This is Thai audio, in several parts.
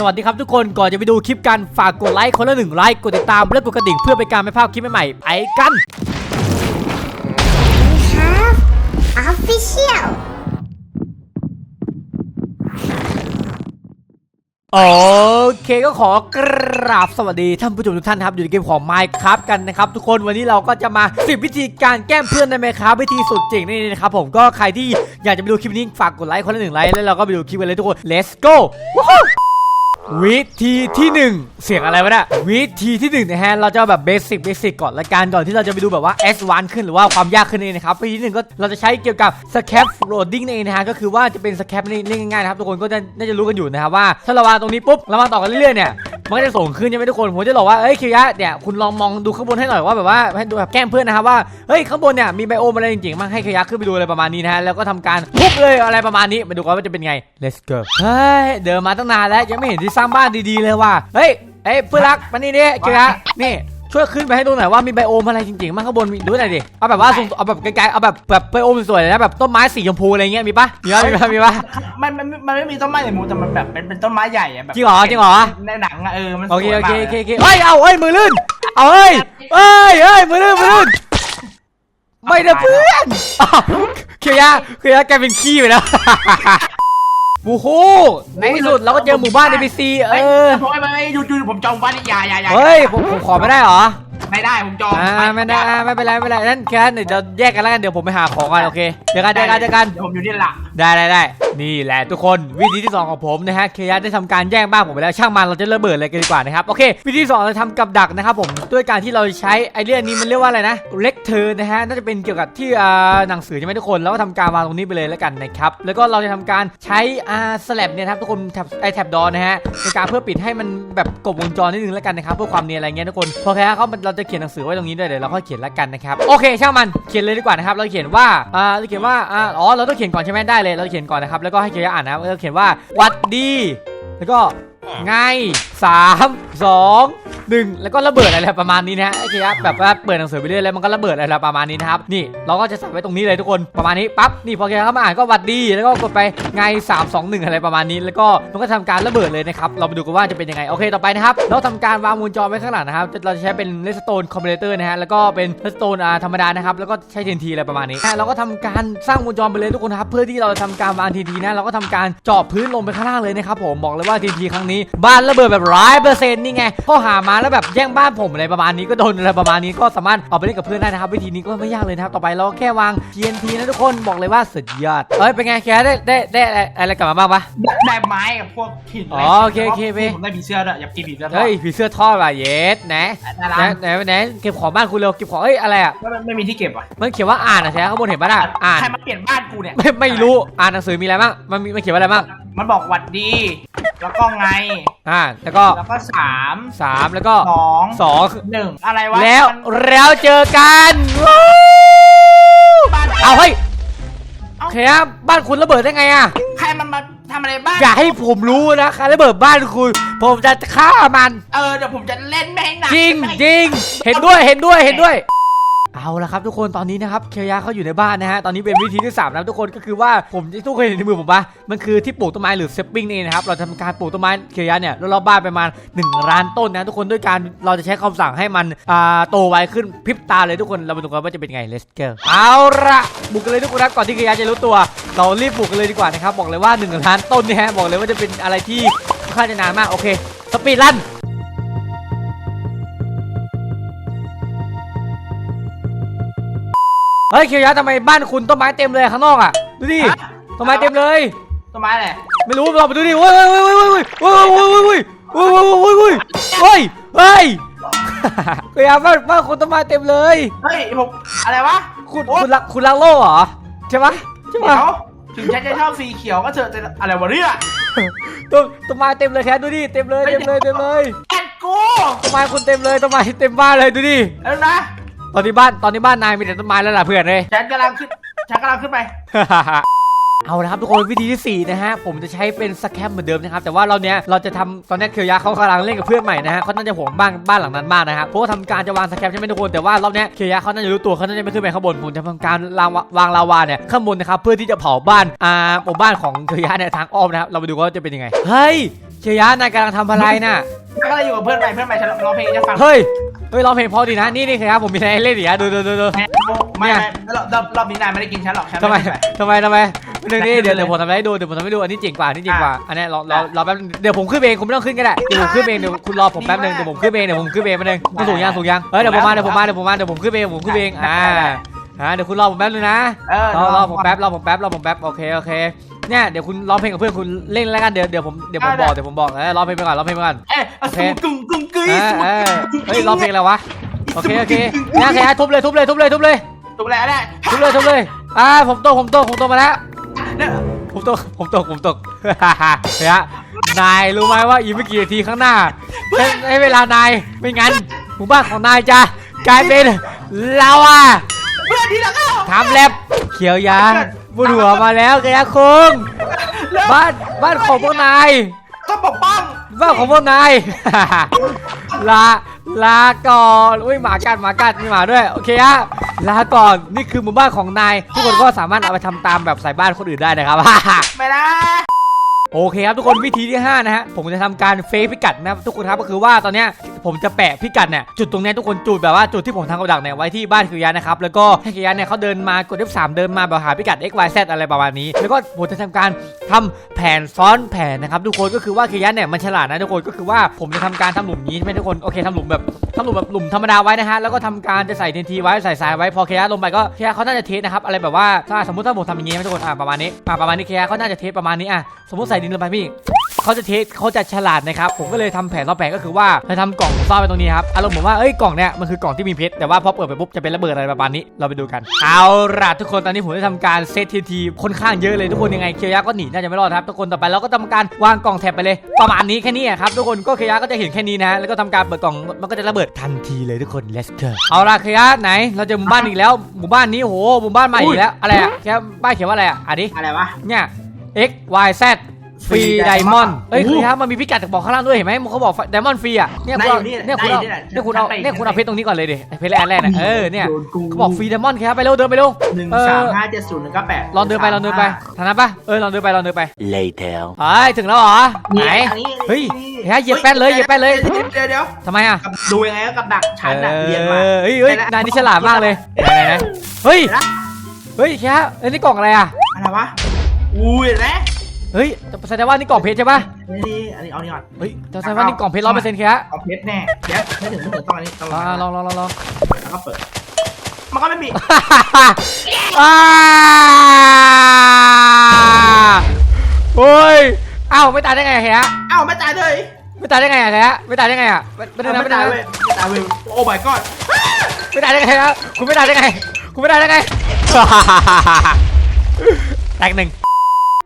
สวัสดีครับทุกคนก่อนจะไปดูคลิปกันฝากกดไลค์คนละหนึ่งไลค์กดติดตามและกดกระดิ่งเพื่อเป็นการไม่พลาดคลิปใหม่ๆไปกัน We have official โอเคก็ขอกราบสวัสดีท่านผู้ชมทุกท่านครับอยู่ในเกมของ Minecraft กันนะครับทุกคนวันนี้เราก็จะมา10วิธีการแกล้มเพื่อนใน Minecraft วิธีสุดเจ๋งนี่นะครับผมก็ใครที่อยากจะไปดูคลิปนี้ฝากกดไลค์คนละหนึ่งไลค์แล้วเราก็ไปดูคลิปกันเลยทุกคน let's go วิธีที่หนึ่งเสียงอะไรวะเนี่ยวิธีที่หนึ่งนะฮะเราจะแบบเบสิกเบสิกก่อนละกันก่อนที่เราจะไปดูแบบว่า S1 ขึ้นหรือว่าความยากขึ้นเองนะครับวิธีที่หนึ่งก็เราจะใช้เกี่ยวกับ scaffolding นั่นเองนะฮะก็คือว่าจะเป็น scaf นี่ง่ายๆนะครับทุกคนก็จะน่าจะรู้กันอยู่นะครับว่าถ้าเราวางตรงนี้ปุ๊บเราวางต่อกันเรื่อยๆเนี่ย มันก็จะส่งขึ้นใช่ไหมทุกคนผมจะบอกว่าเอ้ยคิวยะเนี่ยคุณลองมองดูข้างบนให้หน่อยว่าแบบว่าให้ดูแบบแกล้มเพื่อนนะครับว่าเฮ้ยข้างบนเนี่ยมีไบโอมอะไรจริงๆบ้างให้คิวยะขึ้นไปดูอะไรประมาณนี้นะฮะแล้วก็ทำการทุบเลยอะไรประมาณนี้มาดูกันว่าจะเป็นไง let's go เฮ้ยเดินมาตั้งนานแล้วยังไม่เห็นที่สร้างบ้านดีๆเลยว่ะเฮ้ยเอ้ยเพื่อนรักมานี่ดิคิวยะนี่ ช่วยขึ้นไปให้ดูหน่อยว่ามีไบโอมอะไรจริงๆบ้างข้างบนมีดูหน่อยดิเอาแบบว่าสูงเอาแบบไกลๆเอาแบบแบบไบโอมสวยๆเลยนะแบบต้นไม้สีชมพูอะไรเงี้ยมีปะมีปะมีปะมีปะ มันมันมันไม่มีต้นไม้ในหมู่แต่มันแบบเป็นเป็นต้นไม้ใหญ่อะแบบจริงเหรอจริงเหรอ ในหนังอะเออมันสโอวยเคมากโอเคลยโอเคโอเคเฮ้ยเอาเฮ้ยมือลื่นเอาเฮ้ยเฮ้ยเฮ้ยมือลื่นมือลื่นไม่นะเพื่อนอ้าวเคียร์เคียร์แกเป็นขี้ไปแล้ว บูฮูในที่สุดเราก็เจอหมู่บ้าน NPC เอเอ้ยอผมไม่ไม่หยุดหยุดผมจองบ้านนี่อย่าอย่าอย่าเฮ้ยผมผมขอไม่ได้เหรอไม่ได้ผมจองอ่าไม่ได้อ่าไม่เป็นไรไม่เป็นไรนั่นแค่นั้นเดี๋ยวเราแยกกันแล้วกันเดี๋ยวผมไปหาของกันโอเคเดี๋ยวกันเดี๋ยวกันเดี๋ยวกันเดี๋ยวผมอยู่นี่ละได้ได้ได้ นี่แหละทุกคนวิธีที่ 2 ของผมนะฮะเคยะได้ทำการแย่งบ้านผมไปแล้วช่างมันเราจะระเบิดเลยกันดีกว่านะครับโอเค วิธีที่สองเราทำกับดักนะครับผมด้วยการที่เราใช้ไอเดียนี้มันเรียกว่าอะไรนะเล็กเทอนะฮะน่าจะเป็นเกี่ยวกับที่อ่าหนังสือใช่ไหมทุกคนแล้วก็ทำการวางตรงนี้ไปเลยแล้วกันนะครับแล้วก็เราจะทำการใช้อ่าสลับเนี่ยครับทุกคนแท็บไอแท็บดอนะฮะในการเพื่อปิดให้มันแบบกบวงจรนิดนึงแล้วกันนะครับเพื่อความเนียนอะไรเงี้ยทุกคนพอแค่เขาเราจะเขียนหนังสือไว้ตรงนี้ด้วยเดี๋ยวเราค่อยเขียนแล้วกันนะครับโอเคช่างมันเขียนเลยดีกว่านะครับเราเขียนว่าอ่าเราเขียนว่าอ่าอ๋อเราต้องเขียนก่อนใช่ไหมได้เลยเราเขียนก่อนนะครับแล้วก็ให้เขียนอ่านนะครับเราเขียนว่าวัดดี แล้วก็ไงสามสอง หนึ่งแล้วก็ระเบิดอะไรประมาณนี้นะฮะโอเคครับแบบว่าเปิดหนังสือไปเรื่อยแล้วมันก็ระเบิดอะไรประมาณนี้นะครับนี่เราก็จะใส่ไว้ตรงนี้เลยทุกคนประมาณนี้ปั๊บนี่พอแกเข้ามาอ่านก็วัดดีแล้วก็กดไปไง3 2 1 อะไรประมาณนี้ แล้วก็มันก็ทำการระเบิดเลยนะครับเรามาดูกันว่าจะเป็นยังไงโอเคต่อไปนะครับเราทำการวางวงจรไว้ข้างหลังนะครับเราจะใช้เป็นเลสโตนคอมเพลเตอร์นะฮะแล้วก็เป็นเลสโตนธรรมดานะครับแล้วก็ใช้ทีนทีอะไรประมาณนี้เราก็ทำการสร้างวงจรไปเลยทุกคนครับเพื่อที่เราจะทำการวางทีนทีนะเราก็ทำการเจาะพื้นลงไปข้างล่างเลยนะครับผมบอกเลยว่าทีนทีครั้งนี้บ้านระเบิดแบบร้อยเปอร์เซ็นต์นี่ไงพอหามาแล้วแบบแย่งบ้านผมอะไรประมาณนี้ก็โดนอะไรประมาณนี้ก็สามารถเอาไปเล่นกับเพื่อนได้นะครับ วิธีนี้ก็ไม่ยากเลยนะครับต่อไปเราก็แค่วาง TNT นะทุกคนบอกเลยว่าสุดยอดเอ้ยเป็นไงแคได้ได้ได้อะไรอะไรกลับมาบ้างปะ ได้ไม้กับพวกหินอ๋อโอเคโอเคโอเคผมได้ผีเสื้อด้วยอยากกินผีเสื้อทอด เฮ้ยผีเสื้อทอดว่ะเยสนะน่ารัไหนกไหนไหนเก็บของบ้านคุณเร็วเก็บของเอ้ยอะไรอะไม่ไม่มีที่เก็บอะมันเขียนว่าอ่านอะใช่ไหมข้างบนเห็นปะน่ะอ่าน ใครมาเปลี่ยนบ้านกูเนี่ยไม่ไม่รู้อ่านหนังสือมีอะไรบ้างมันมีมันเขียนว่าอะไรบ้าง มันบอกหวัดดี แล้วก็ไง อ่าแล้วก็แล้วก็สามสามแล้วก็สองสองหนึ่งอะไรวะแล้วมันแล้วเจอกันวู้บ้านเอาเฮ้ยเอ้าเคครับบ้านคุณระเบิดได้ไงอะใครมันมาทำอะไรบ้านอย่าให้ผมรู้นะใครระเบิดบ้านคุณ ผมจะฆ่ามัน เออเดี๋ยวผมจะเล่นแม่งหนักจริงจริงเห็นด้วยเห็นด้วยเห็นด้วย เอาละครับทุกคนตอนนี้นะครับเคียะเขาอยู่ในบ้านนะฮะตอนนี้เป็นวิธีที่3นะทุกคนก็คือว่าผมทุกคนเห็นในมือผมปะมันคือที่ปลูกต้นไม้หรือเซปปิ้งนี่เองนะครับเราทำการปลูกต้นไม้เคียะเนี่ยรอบบ้านประมาณ1ล้านต้นนะทุกคนด้วยการเราจะใช้คำสั่งให้มันอ่าโตไวขึ้นพริบตาเลยทุกคนเรามาดูกันว่าจะเป็นไง let's go เอาละบุกกันเลยทุกคนครับก่อนที่เคียะจะรู้ตัว เรารีบบุกกันเลยดีกว่านะครับบอกเลยว่า1ล้านต้นเนี่ยฮะบอกเลยว่าจะเป็นอะไรที่ค่อนข้างจะนานมากโอเคสปีดรัน เฮ้ยเคียวยะทำไมบ้านคุณต้นไม้เต็มเลยข้างนอกอะดูดิฮะ ต้นไม้เต็มเลย ต้นไม้อะไรไม่รู้เราไปดูดิเว้ยเว้ยเว้ยเว้ยเว้ยเว้ยเว้ยเว้ยเว้ยเว้ยเว้ยเว้ยเว้ยเว้ยเฮ้ยเคียวยะบ้านบ้านคุณต้นไม้เต็มเลย เฮ้ยผมอะไรวะคุณโอ๊ยคุณรักคุณรักโลกเหรอใช่ปะใช่เดี๋ปะยวถึงฉันจะชอบสีเขียวก็เถอะแต่อะไรวะเนี่ยต้นต้นไม้เต็มเลยแค่ดูดิเต็มเลยเต็มเลยเต็มเลยแอนกูต้นไม้คุณเต็มเลยต้นไม้เต็มบ้านเลยดูดิ แล้วนะ ตอนนี้บ้านตอนนี้บ้านนายมีแต่ต้นไม้แล้วล่ะเพื่อนเลย ฉันกำลังขึ้นฉันกำลังขึ้นไป เอาละครับทุกคนวิธีที่สี่นะฮะ ผมจะใช้เป็นสแคมเหมือนเดิมนะครับ แต่ว่าเราเนี้ยเราจะทำตอนนี้เคียวยะเขากำลังเล่นกับเพื่อนใหม่นะฮะเขาน่าจะห่วงบ้านบ้านหลังนั้นมากนะครับเพราะว่าทำการจะวางสแคมใช่ไหมทุกคนแต่ว่ารอบเนี้ยเคียวยะเขาน่าจะรู้ตัวเขาน่าจะไม่ขึ้นไปข้างบนผมจะทำการวางวางลาวาเนี่ยข้างบนนะครับเพื่อที่จะเผาบ้านอ่าหมู่บ้านของเคียวยะเนี่ยทางอ้อมนะครับเราไปดูว่าจะเป็นยังไงเฮ้ย เคียะนายกำลังทำอะไรน่ะแล้วก็เลยอยู่กับเพื่อนไปเพื่อนไปฉันร้องเพลงให้ฉันฟังเฮ้ย เฮ้ยร้องเพลงเพอดีนะ นี่นี่เคียะผมมีอะไรให้เล่นอีกนะดูดูดูดู ไม่ไม่ไม่รอบรอบนี้นายไม่ได้กินฉันหรอกฉันทำไมด้ปทำไมทำไมหนึ่งนี่เดี๋ยวเดี๋ยวผมทำให้ดูเดี๋ยวผมทำให้ดูอันนี้เจ๋งกว่าอันนี้เจ๋งกว่าอันนี้รอรอรอแป๊บนึงเดี๋ยวผมขึ้นเองคุณไม่ต้องขึ้นก็ได้เดี๋ยวผมขึ้นเองเดี๋ยวคุณรอผมแป๊บนึงเดี๋ยวผมขึ้นเองเดี๋ยวผมขึ้นเองแป๊บนึงคุณสูงยังสูงยังเฮ้ยเดี๋ยวผมมาเดี๋ยวผมมาเดี๋ยวผมมาเดี๋ยวผมขึ้นเองผมขึ้นเองอ่าอ่าเดี๋ยวคุณรอผมแป๊บนึงนะเออรอรอผมแป๊บรอผมแป๊บรอผมแป๊บโอเคโอเค เนี่ยเดี๋ยวคุณร้องเพลงกับเพื่อนคุณเล่นแล้วกันเดี๋ยวเดี๋ยวผมเดี๋ยวผมบอกเดี๋ยวผมบอกเออร้องเพลงไปก่อนร้องเพลงไปก่อนเอ้ยเอาสูกึ่งกึ่งกึ่งเออเออเฮ้ยร้องเพลงอะไรวะโอเคโอเคเนี่ยโอเคทุบเลยทุบเลยทุบเลยทุบเลยถูกแล้วแหละทุบเลยทุบเลยอ่าผมตกผมตกผมตกมาแล้วเนี่ยผมตกผมตกผมตกเฮ้ยนายรู้ไหมว่าอีกไม่กี่นาทีข้างหน้าให้ให้เวลานายไม่งั้นหมู่บ้านของนายจะกลายเป็นลาวาเพื่อนที่แล้วก็ทำแลบเขียวยา บุญหัวมาแล้วกระยาคงบ้านบ้านของพวกนายก็ปกป้องบ้านของพวกนาย ลาลาก่อนอุ้ยหมากัดหมากัดมีหมาด้วยโอเคฮะลาก่อนนี่คือหมู่บ้านของนายทุกคนก็สามารถเอาไปทำตามแบบใส่บ้านคนอื่นได้นะครับ ไม่นะ โอเคครับทุกคนวิธีที่5นะฮะผมจะทำการเฟซพิกัดนะครับทุกคนครับก็คือว่าตอนเนี้ยผมจะแปะพิกัดเนี่ยจุดตรงนี้ทุกคนจุดแบบว่าจุดที่ผมทำกับดักเนี่ยไว้ที่บ้านคิวยานะครับแล้วก็ให้คิวยาเนี่ยเขาเดินมากด F3 เดินมาแบบหาพิกัด x y z อะไรประมาณนี้ แล้วก็ผมจะทำการทำแผนซ้อนแผนนะครับทุกคนก็คือว่าคิวยาเนี่ยมันฉลาดนะทุกคนก็คือว่าผมจะทำการทำหลุมนี้ใช่ไหมทุกคนโอเคทำหลุมแบบทำหลุมแบบหลุมธรรมดาไว้นะฮะแล้วก็ทำการจะใส่เทนทีไว้ใส่ทรายไว้พอคิวยาลงไปก็คิวยาเขาน่าจะเทสนะครับอะไรแบบว่าถ้าสมมติถ้าผมทำอย่างงี้ทุกคนอะประมาณนี้อะประมาณนี้คิวยาเขาน่าจะเทสประมาณนี้อะสมมติใส่ดินลงไปพี่เขาจะเทสเขาจะฉลาดนะครับ ผมก็เลยทำแผนรอบแผนก็คือว่าจะทำกล่องซ่อนไว้ตรงนี้ครับ อารมณ์เหมือนว่า เอ้ย กล่องเนี่ยมันคือกล่องที่มีเพชร แต่ว่าพอเปิดไปปุ๊บจะเป็นระเบิดอะไรประมาณนี้ เราไปดูกัน เอาล่ะทุกคน ตอนนี้ผมได้ทำการเซตทีทีค่อนข้างเยอะเลยทุกคนยังไง เคียร์ก็หนีน่าจะไม่รอดครับ ทุกคน ต่อไปเราก็ทำการวางกล่องแถบไปเลย ประมาณนี้แค่นี้อะครับทุกคน ก็เคียร์ก็จะเห็นแค่นี้นะ แล้วก็ทำการเปิดกล่อง มันก็จะระเบิดทันทีเลยทุกคน let's go เอาล่ะเคียร์ไหน เราเจอหมู่บ้านอีกแล้ว หมู่บ้านนี้โอ้โห หมู่บ้านใหม่อีกแล้ว อะไรอะเคียร์บ้านเขียนว่าอะไรอะอะดิอะไรวะเนี่ย x y z ฟรี Free ไดมอน Diamond ด์เอ้ยโอ้คืโหอครับมันมีพิกัดบอกข้างล่างด้วยเห็นไหมมันเขาบอกไดมอนด์ฟรีอะเนี่ยคุณเอาได้อยู่นี่เนี่ยคุณเอาได้อยู่นี่เนี่ยคุณเอาฉันไปเนี่ยคุณเอาฉันไปเพชรตรงนี้ก่อนเลยดิเพชรแรกแรกนะเออเนี่ยโดนกูเขาบอกฟรีไดมอนด์ครับไปเร็วเดินไปเร็วหนึ่งเออสามห้าเจ็ดศูนย์หนึ่งเก้าแปดลองเดินไปลองเดินไปทางนั้นปะเออลองเดินไปลองเดินไป Later. เอ้ยถึงแล้วเหรอไหนอันนี้เฮ้ยเฮ้ยเหยียบแป้นเลยเหยียบแป้นเลยเดี๋ยวเดี๋ยวเดี๋ยวทำไมอะกับดูยังไงก็กับดักฉันเอน่ะเรียนมาอเฮ้ยเฮ้ยไปละนายนี่ฉลาดมากเลยไหนไหนไหนเฮ้ยเห็นละเฮ้ยแค่เอ้ยนี่กล่องอะไรอะอะไรวะอุ้ยเห็นไหม เฮ้ยแสดงว่านี่กล่องเพชรใช่ปะนี่อันนี้เอานี่ก่อนเฮ้ยแสดงว่านี่กล่องเพชรร้อยเปอร์เซ็นต์แค่เอาเพชรแน่เดี๋ยวไม่ถึงไม่ถึงต้องอันนี้ต้องอ่าลองลองลองลองแล้วก็เปิดมันก็ไม่มีอ่าโอ้ยเอ้าไม่ตายได้ไงแฮะเอ้าไม่ตายเลยไม่ตายได้ไงอะแฮะไม่ตายได้ไงอะไม่ไม่ได้นะไม่ไม่ได้ตายนะเว้ยไม่ตายเว้ยโอ้ my god ไม่ตายได้ไงฮะคุณไม่ตายได้ไงคุณไม่ตายได้ไงแตกหนึ่ง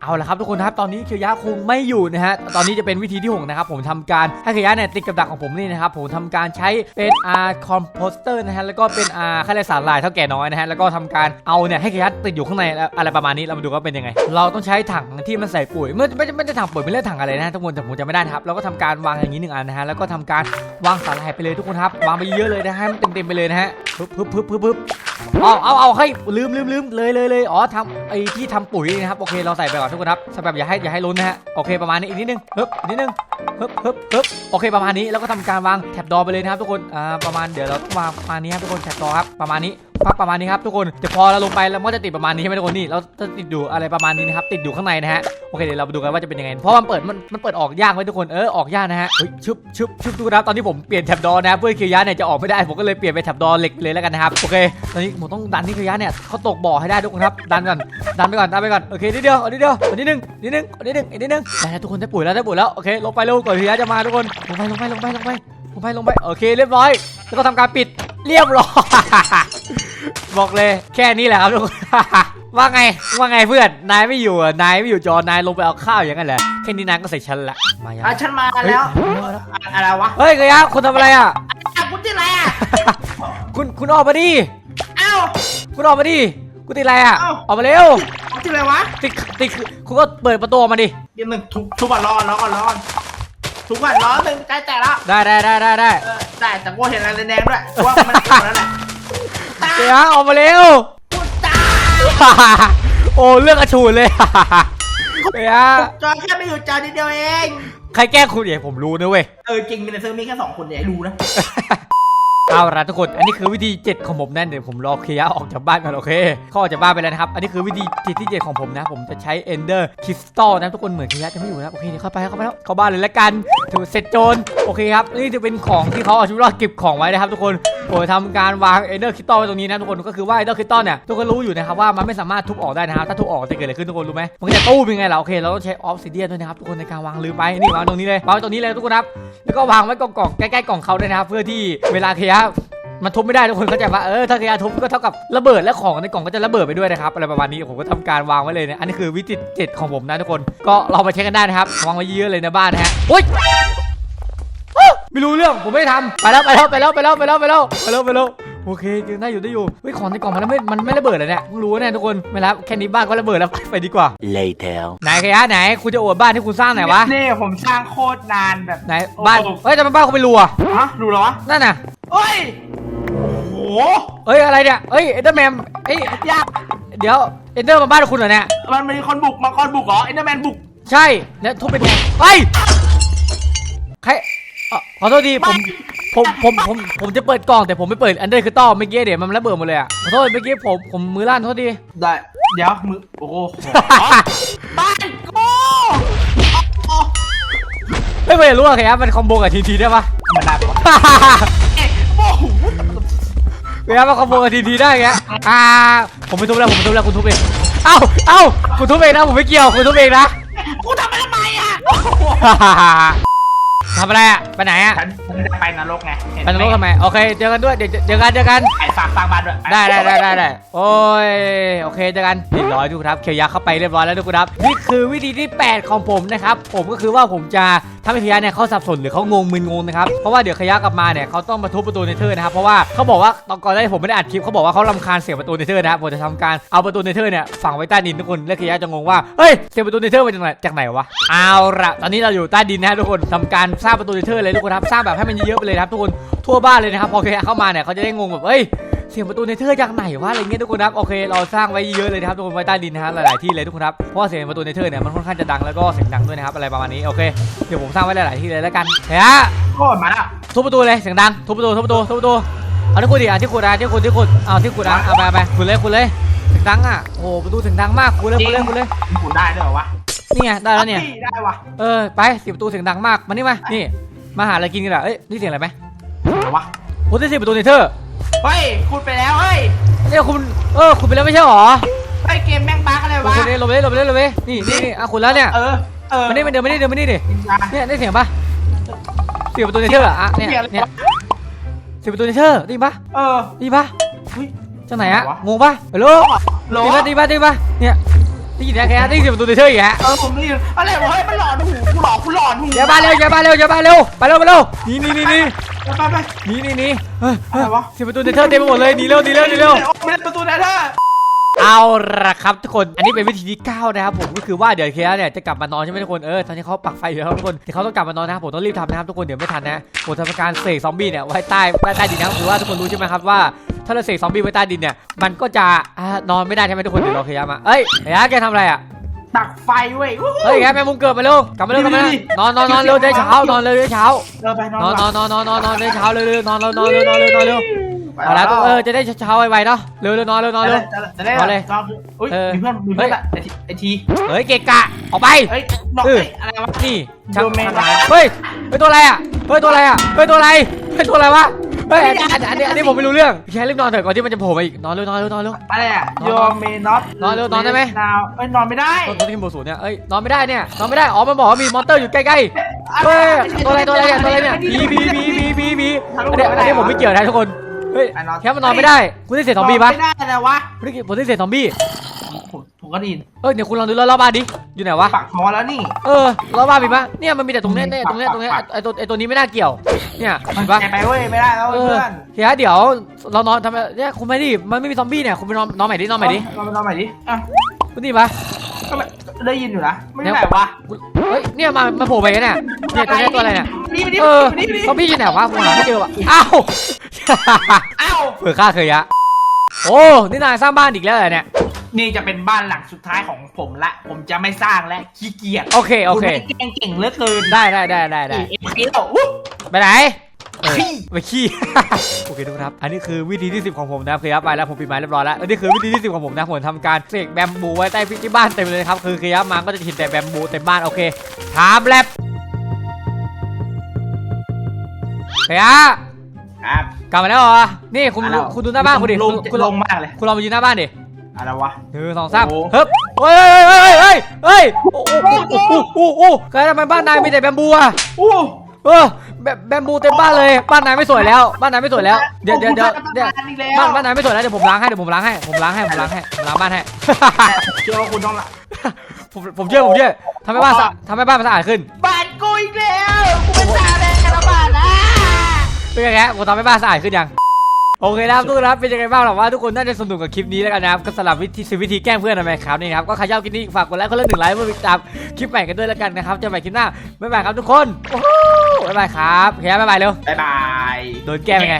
เอาละครับทุกคนครับตอนนี้เคียวยะคงไม่อยู่นะฮะตอนนี้จะเป็นวิธีที่หกนะครับผมทำการให้เคียวยะเนี่ยติดกับดักของผมนี่นะครับผมทำการใช้เป็นอาร์คอมโพสเตอร์นะฮะแล้วก็เป็นอาร์ค่าแรงสารลายเท่าแก่น้อยนะฮะแล้วก็ทำการเอาเนี่ยให้เคียวยะติดอยู่ข้างในแล้วอะไรประมาณนี้เรามาดูว่าเป็นยังไง เราต้องใช้ถังที่มันใส่ปุ๋ยไม่ไม่ไม่ใช่ถังปุ๋ยไม่เรียกถังอะไรนะฮะทุกคนแต่ผมจะไม่ได้ครับเราก็ทำการวางอย่างนี้หนึ่งอันนะฮะแล้วก็ทำการวางสารลายไปเลยทุกคนครับวางไปเยอะเลยนะฮะเต็มเต็มๆไปเลยนะฮะปึ๊บปึ๊บปึ๊บปึ๊บเอาเอาเอาให้ลืมลืมลืมเลยเลยเลยอ๋อทำไอ้ที่ทำปุ๋ยนะครับโอเคเราใส่ไปก่อนทุกคนครับสำหรับอย่าให้อย่าให้ลุ้นนะฮะโอเคประมาณนี้อีกนิดนึงฮึบนิดนึงฮึบฮึบฮึบโอเคประมาณนี้แล้วก็ทำการวางแท็บดอไปเลยนะครับทุกคนอ่าประมาณเดี๋ยวเราต้องวางประมาณนี้ครับทุกคนแท็บดอครับประมาณนี้ ปั๊บประมาณนี้ครับทุกคนเดี๋ยวพอเราลงไปเราก็จะติดประมาณนี้ใช่ไหมทุกคนนี่เราจะติดอยู่อะไรประมาณนี้นะครับติดอยู่ข้างในนะฮะโอเคเดี๋ยวเราไปดูกันว่าจะเป็นยังไงเพราะมันเปิดมันมันเปิดออกยากไว้ทุกคนเออออกยากนะฮะเฮ้ยชึบชึบชึบทุกคนครับตอนนี้ผมเปลี่ยนแท็บดอนะเพื่อคิวยะเนี่ยจะออกไม่ได้ผมก็เลยเปลี่ยนเป็นแท็บดอเหล็กเลยแล้วกันนะครับโอเคตอนนี้ผมต้องดันที่คิวยะเนี่ยเขาตกบ่อให้ได้ทุกคนครับดันก่อนดันไปก่อนดันไปก่อนโอเคนิดเดียวเอานิดเดียวเอานิดนึงนิดนึงเอานิดนึงอีกนิดนึงได้แล้วทุกคนได้ปุ๋ยแล้วได้ปุ๋ยแล้วโอเคลงไปเร็วก่อนคิวยะจะมาทุกคนลงไปลงไปลงไปลงไปลงไปลงไปโอเคเรียบร้อยแล้วก็ทำการปิดเรียบร้อย บอกเลยแค่นี้แหละครับทุกคน ว่าไงว่าไงเพื่อนนายไม่อยู่อะนายไม่อยู่จอนายลงไปเอาข้าวอย่างนั้นแหละแค่นี้นายก็ใส่ฉันละมายังอะฉันมาแล้วเฮ้ยมาแล้วอะอะไรวะเฮ้ยเกยะคุณทำอะไรอะอะคุณที่ไรอะคุณคุณออกมาดิเอ้าคุณออกมาดิคุณติดอะไรอะเอ้าออกมาเร็วคุณที่ไรวะติดติดคุณก็เปิดประตูออกมาดิเดี๋ยวหนึ่งทุกทุกวันร้อนร้อนร้อนทุกวันร้อนหนึ่งใกล้แตกแล้วได้ได้ได้ได้ได้เออได้แต่กูเห็นอะไรแดงๆด้วยกูว่ามันเกี่ยวแล้วแหละ ตาเกยะออกมาเร็วกูตาโอ้เรื่องกระชูดเลยเกยะจอแค่ไม่อยู่จอนิดเดียวเองโใครแกล้งคุณเดี๋ยวผมรู้นะเว้ย เออจริงมีในเซิร์ฟมีแค่สองคนอย่าให้รู้นะ เอาละทุกคน อันนี้คือวิธี 7 ของผมนั่นเดี๋ยวผมรอเคลียร์ออกจากบ้านก่อนโอเคเขาออกจากบ้านไปแล้วนะครับ อันนี้คือวิธีที่ที่ 7 ของผมนะ ผมจะใช้ Ender Crystal นะทุกคนเหมือนเคลียร์จะไม่อยู่นะครับโอเคเดี๋ยวเข้าไปเข้าไปแล้วเข้าบ้านเลยละกันถือเสร็จโจรโอเคครับ นี่จะเป็นของที่เขาเอาชีวิตรอดเก็บของไว้นะครับทุกคนผมจะทำการวาง Ender Crystal ไว้ตรงนี้นะทุกคนก็คือว่า Ender Crystal เนี่ยทุกคนรู้อยู่นะครับว่ามันไม่สามารถทุบออกได้นะครับถ้าทุบออกจะเกิดอะไรขึ้นทุกคนรู้ไหมมันจะตู้เป็นไงล่ะโอเคเราต้องใช้ Obsidian ด้วยนะครับทุกคนในการวางลืมไปนี่วางตรงนี้เลยวางไว้ตรงนี้เลยทุกคนครับแล้วก็วางไว้กล่องๆใกล้ๆกล่องเขาด้วยนะครับเพื่อที่เวลาเคลียร์มันทุบไม่ได้ทุกคนเข้าใจปะเออถ้าเคลียร์ทุบก็เท่ากับระเบิดและของในกล่องก็จะระเบิดไปด้วยนะครับอะไรประมาณนี้ผมก็ทำการวางไว้เลยเนี่ยอันนี้คือวิธีเจ็ดของผมนะทุกคน ก็เราไปเช็คกันได้นะครับวางไว้เยอะเลยในบ้านนะฮะโอ๊ย ไม่รู้เรื่องผมไม่ได้ทำไปแล้วไปแล้วไปแล้วไปแล้วไปแล้วไปแล้วไปแล้วไปแล้วโอเคยังได้อยู่ได้อยู่เฮ้ยของในกล่องมันไม่มันไม่ระเบิดเลยเนี่ยเพิ่งรู้นะทุกคนไม่รับแค่นี้บ้านก็ระเบิดแล้วไปดีกว่า Later. ไหนเคลียร์ไหนคุณจะอวดบ้านที่คุณสร้างไหนวะนี่ผมสร้างโคตรนานแบบไหนบ้านเฮ้ยแต่มันบ้านคุณเป็นรัวฮะรู้เหรอวะนั่นน่ะเฮ้ยโอ้โหเอ้ยอะไรเนี่ยเอ้ยเอ็นเดอร์แมนเอ้ยยากเดี๋ยวเอ็นเดอร์มาบ้านคุณเหรอเนี่ยมันมีคนบุกมังกรบุกเหรอเอ็นเดอร์แมนบุก ใช่แล้วทุบเป็นไงไปใครเอ่อ ขอโทษทีผมผมผมผมผมจะเปิดกล่องแต่ผมไม่เปิดอันเดอร์คือต้อเมื่อกี้เดี๋ยวมันระเบิดหมดเลยอะขอโทษเมื่อกี้ผมผมมือลั่นโทษทีได้ เดี๋ยวมือโอ้โหบ้านกูโอ้ไม่เคยรู้อะครับมันคอมโบกับทีทีได้ปะมันได้ปะเอ๊ะโอ้โหเครับมันคอมโบกับทีทีได้ไงอ่าผมไม่ทุบแล้วผมไม่ทุบแล้วคุณทุบเองเอ้าเอ้าคุณทุบเองนะผมไม่เกี่ยวคุณทุบเองนะกูทำไปทำไมอะโอ้โห ทำอะไรอะไปไหนอะฉันฉันจะไปนรกไงเห็ไปนรกทำไมโอเคเจอกันด้วยเดี๋ยวเจอกันเจอกัน ไอ้ฝากฝากบ้านด้วยได้ได้ได้ได้ได้โอ้ยโอเคเจอกันเรียบร้อยทุกคนครับ เคียวยาเข้าไปเรียบร้อยแล้วทุกคนครับนี่คือวิธีที่ 8 ของผมนะครับ ผมก็คือว่าผมจะทำให้เคียวยาเนี่ยเขาสับสนหรือเขางงมึนงงนะครับเพราะว่าเดี๋ยวเคียวยากลับมาเนี่ยเขาต้องมาทุบประตูเนเธอร์นะครับเพราะว่าเขาบอกว่าตอนก่อนแรกผมไม่ได้อัดคลิปเขาบอกว่าเขารำคาญเสียงประตูเนเธอร์นะครับผมจะทำการเอาประตูเนเธอร์เนี่ยฝังไว้ใต้ดินทุกคนแล้วเคียวยาจะงงว่าเฮ้ยเสียงประตูเนเธอร์มาจากไหนจากไหนวะเอาละตอนนี้เราอยู่ใต้ดินนะฮะทุกคนทำการสร้างประตูเนเธอร์เลยทุกคนครับสร้างแบบให้มันเยอะๆไปเลยนะครับทุกคนทั่วบ้านเลยนะครับพอเคียวยาเข้ามาเนี่ยเขาจะได้งงแบบเอ้ยเสียงประตูเนเธอร์จากไหนวะอะไรเงี้ยทุกคนครับโอเคเราสร้างไว้เยอะเลยนะครับทุกคนไว้ใต้ดินนะฮะหลายๆที่เลยทุกคนครับเพราะว่าเสียงประตูเนเธอร์เนี่ยมันค่อนข้างจะดังแล้วก็เสียงดังด้วยนะครับอะไรประมาณนี้โอเคเดี๋ยวผมสร้างไว้หลายๆที่เลยแล้วกันเฮ้ยฮะโคตรมาแล้วทุบประตูเลยเสียงดังทุบประตูทุบประตูทุบประตูเอาที่ขุดดิเอาที่ขุดอะที่ขุดที่ขุดเอาที่ขุดอะเอาไปเอาไปขุดเลยขุดเลยเสียงดังอะโอ้โหประตูเสียงดังมากขุดเลยขุดเลยขุดเลยมันขุดได้ด้วยเหรอวะ นี่ไงได้แล้วเนี่ย ได้วะเออไปสิประตูเสียงดังมากมานี่มานี่ มาหาอะไรกินกันเหรอเอ้ยนี่เสียงอะไรไหมเหรอวะโอ้ที่สิประตูเนเธอร์เฮ้ยขุดไปแล้วเฮ้ยเนี่ยคุณเออคุณไปแล้วไม่ใช่หรอเฮ้ยเกมแม่งบั๊กอะไรลงวะไปเลยลงไปเลยลงไปเลยลงไปเลยนี่นี่นี่อะคุณแล้วเนี่ยเออเออมานี่มาเดินมานี่เดินมานี่ดิจริงจังเนี่ยได้เสียงปะเสียงประตูเนเธอร์อะอะเนี่ยเสียงอะไรเนี่ยเสียงประตูเนเธอร์ได้ยินปะเออได้ยินปะเฮ้ยจากไหนอะไหนวะงงปะฮัลโหลโหลได้ยินปะได้ยินปะได้ยินปะเนี่ย ได้ยินแล้วแกได้ยินเสียงประตูเนเธอร์อีกแล้วเออผมได้ยินอะไรวะเฮ้ยมันหลอนหูกูหลอนกูหลอนหูอย่าบ้านเร็วอย่าบ้านเร็วอย่าบ้านเร็วไปเร็วไปเร็วหนี่นี่นี่นี่ไปไปนี่นี่นี่เฮ้ยเฮ้ยอะไรวะเสียงประตูเนเธอร์เต็มไปหมดเลยหนีเร็วหนีเร็วหนีเร็ว ไม่ได้ประตูนะเธอ เอาละครับทุกคน อันนี้เป็นวิธีที่9นะครับผมก็คือว่าเดี๋ยวเคลียร์เนี่ยจะกลับมานอนใช่ไหมทุกคนเออตอนนี้เขาปักไฟอยู่แล้วครับทุกคนเดี๋ยวเขาต้องกลับมานอนนะครับผมต้องรีบทำนะครับทุกคนเดี๋ยวไม่ทันนะผมทำการเสกซอมบี้เนี่ยไว้ใต้ใต้ใต้ดินนะครับคือว่าทุกคนรู้ใช่ไหมครับว่าถ้าเราเสกซอมบี้ไว้ใต้ดินเนี่ยมันก็จะอ่านอนไม่ได้ใช่ไหมทุกคนเดี๋ยวเราเคลียร์มาเอ้ยไอ้ยะแกทำอะไรอะตักไฟเว้ยเฮ้ยแกแมงมุมเกิดมาเร็วกลับมาเร็วกลับมาเร็วนอนนอนนอนเร็วได้เช้านอนเร็วได้เช้าเออไปนนออนนนอนนอนนอนนอนนอนได้เช้าเร็วเร็วนอนเร็วนอนเร็วนอนเร็วนอนเร็ว เอาละเออจะได้เช้าไวๆเนาะเร็วเร็วนอนเร็วนอนเร็ว จะได้นอนเลยนอนอุ้ยเออมีเพื่อนมีเพื่อนอะไอทีไอทีเฮ้ยเกะกะออกไป เฮ้ยนอกเอออะไรวะ นี่ช่างโดเมน ทำงานเฮ้ยเฮ้ยตัวอะไรอะเฮ้ยตัวอะไรอะเฮ้ยตัวอะไรเฮ้ยตัวอะไรวะเฮ้ยอันนี้อันนี้อันนี้อันนี้ผมไม่รู้เรื่องพี่แค่รีบนอนเถอะก่อนที่มันจะโผล่มาอีกนอนเร็วนอนเร็วนอนเร็ว อะไรอะนอนโยเมนอตนอนเร็วนอนได้ไหม นาวเอ้ยนอนไม่ได้ตอนที่โมสูเนี่ยเอ้ยนอนไม่ได้เนี่ยนอนไม่ได้อ๋อมันบอกว่ามีมอนเตอร์อยู่ใกล้ๆเฮ้ยตัวอะไรตัวอะไรเนี่ยตัวอะไรเนี่ยบีบีบีบีบีบีอันนี้อันนี้ผมไม่เกี่ยวนะทุกคน เฮ้ยแค่มันนอนไม่ได้คุณได้เสียซอมบี้ปะไม่ได้เลยวะไม่ได้ผมได้เสียซอมบี้ผมผมก็ไดยินเอ้ยเดี๋ยวคุณลองดูรอบๆบ้านดิอยู่ไหนวะปักคอแล้วนี่ เออรอบบ้านมีปะเนี่ยมันมีแต่ตรงเนี้ยเนี่ยตรงเนี้ยตรงเนี้ยไอตัวไอตัวนี้ไม่น่าเกี่ยว เนี่ยเห็นปะแกไปเว้ยไม่ได้แล้วเออเพื่อนเฮียเดี๋ยวเรานอนทำไมเนี่ยคุณไม่ดิมันไม่มีซอมบี้เนี่ยคุณไปนอนนอนใหม่ดินอนใหม่ดิเราไปนอนใหม่ดิอะคุณนี่ปะก็ไม่ได้ยินอยู่นะไม่ได้ไหนวะคุณเฮ้ยเนี่ยมามาโผล่ไปกันเนี่ยเนี่ยตัวเนี้ยตัวอะไรเนี่ยนี่นี่เออนี่นี่ซอมบี้อยู่ไหนวะผมหาไม่เจอวะอ้าว อ้าวเผื่อฆ่าเคยยะ โอ้นี่นายสร้างบ้านอีกแล้วเหรอเนี่ย นี่จะเป็นบ้านหลังสุดท้ายของผมละ ผมจะไม่สร้างและขี้เกียจโอเคโอเค ณไม่เก่งเก่งเหลือเกินได้ได้ได้ได้ได้ เอ็มพีแล้วอุ๊ย ไปไหนเออขี้ ไปขี้ โอเคทุกคนครับ อันนี้คือวิธีที่ 10 ของผมนะครับเคยยับไปแล้วผมปิดไม้เรียบร้อยแล้วอันนี้คือวิธีที่ 10 ของผมนะผมทำการเสกแบมบูไว้ใต้พิที่บ้านเต็มเลยครับ คือเคยยับมาก็จะเห็นแต่แบมบูเต็มบ้าน โอเคถามแลบเคยะครับ กลับมาแล้วเหรอนี่คุณมาแล้วคุณดูหน้าบ้านคุณดิลงคุณคุณลลองงมากเลย คุณลองมายืนหน้าบ้านดิอะไรวะ หนึ่งสองสามโอ้ เฮ้ยเฮ้ยเฮ้ยเฮ้ยเฮ้ยโอ้โหโอ้โหโอ้โหโอ้โหเคยทำไมบ้านนายมีแต่แบมบูอะอู้เออแบบแบมบูเต็มบ้านเลยบ้านนายไม่สวยแล้ว บ้านนายไม่สวยแล้วเดี๋ยวเดี๋ยวเดี๋ยวเดี๋ยวอีกแล้วบ้านบ้านนายไม่สวยแล้วเดี๋ยวผมล้างให้เดี๋ยวผมล้างให้ผมล้างให้ผมล้างให้ผมล้างบ้านให้ เชื่อว่าคุณต้องละ ผมผมเชื่อผมเชื่อทำให้บ้านสะทำให้บ้านมันสะอาดขึ้น บ้านกูอีกแล้วกูไม่ตาแดงแล้วบ้านนะ เป็นไงฮะผมทำให้บ้านสะอาดขึ้นยังโอเคนะครับทุกคนครับเป็นยังไงบ้างหรอว่าทุกคนน่าจะสนุกกับคลิปนี้แล้วกันนะครับก็สำหรับวิธีสิบวิธีแกล้งเพื่อนอะไรครับนี่นะครับก็ใครชอบคลิปนี้ฝากกดไลค์คนละหนึ่งไลค์เพื่อติดตามคลิปใหม่กันด้วยแล้วกันนะครับเจอกันใหม่คลิปหน้าบ๊ายบายครับทุกคนโอ้โหบ๊ายบายครับโอเคครับบ๊ายบายเร็วบ๊ายบายโดนแกล้งเป็นไง